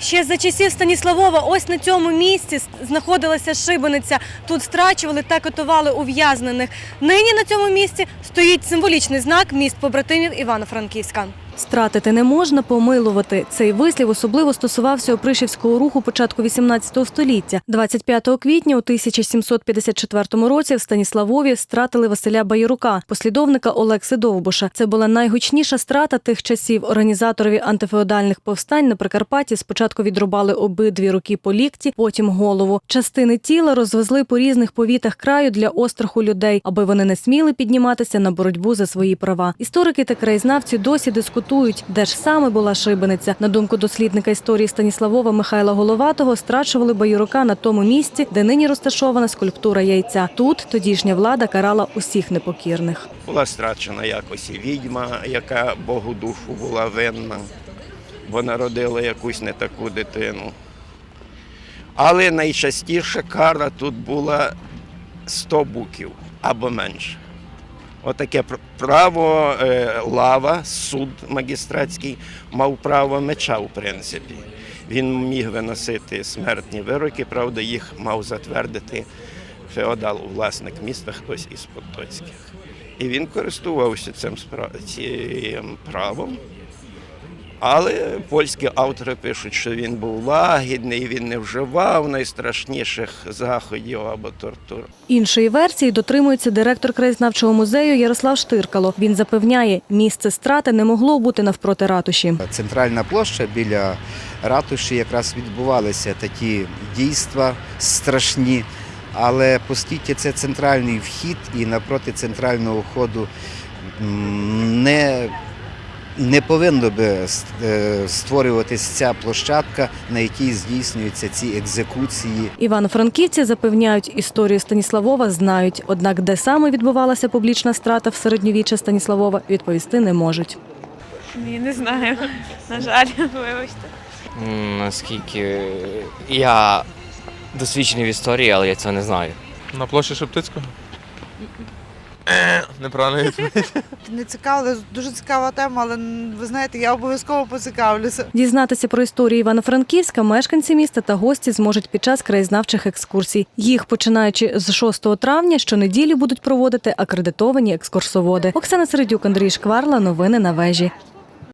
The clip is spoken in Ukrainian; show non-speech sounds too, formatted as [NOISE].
Ще за часів Станіславова ось на цьому місці знаходилася шибениця. Тут страчували та катували ув'язнених. Нині на цьому місці стоїть символічний знак міст побратимів Івано-Франківська. Стратити не можна, помилувати. Цей вислів особливо стосувався опришівського руху початку 18 століття. 25 квітня у 1754 році в Станіславові стратили Василя Баєрука, послідовника Олекси Довбуша. Це була найгучніша страта тих часів. Організаторові антифеодальних повстань на Прикарпатті спочатку відрубали обидві руки по лікті, потім голову. Частини тіла розвезли по різних повітах краю для остраху людей, аби вони не сміли підніматися на боротьбу за свої права. Історики та краєзнавці досі дискутують, де ж саме була шибениця. На думку дослідника історії Станіславова Михайла Головатого, страчували Баюрука на тому місці, де нині розташована скульптура яйця. Тут тодішня влада карала усіх непокірних. Була страчена якось і відьма, яка Богу душу була винна, бо народила якусь не таку дитину. Але найчастіше кара тут була 100 буків або менше. Отаке пр- право е, лава, суд магістратський, мав право меча, в принципі. Він міг виносити смертні вироки, правда, їх мав затвердити феодал, власник міста, хтось із потоцьких. І він користувався цим правом. Але польські автори пишуть, що він був лагідний, він не вживав найстрашніших заходів або тортур. Іншої версії дотримується директор краєзнавчого музею Ярослав Штиркало. Він запевняє, місце страти не могло бути навпроти ратуші. Центральна площа біля ратуші якраз відбувалися такі дійства страшні. Але оскільки це центральний вхід і напроти центрального входу не, не повинно би е, створюватись ця площадка, на якій здійснюються ці екзекуції. Івано-франківці запевняють, історію Станіславова знають. Однак, де саме відбувалася публічна страта в середньовіччя Станіславова, відповісти не можуть. Ні, не знаю. На жаль, вибачте. Наскільки я досвідчений в історії, але я цього не знаю. На площі Шептицького? Е, Неправильно відповідь. [LAUGHS] Не цікаво, дуже цікава тема, але ви знаєте, я обов'язково поцікавлюся. Дізнатися про історію Івано-Франківська мешканці міста та гості зможуть під час краєзнавчих екскурсій. Їх, починаючи з 6 травня, щонеділі будуть проводити акредитовані екскурсоводи. Оксана Середюк, Андрій Шкварла. Новини на вежі.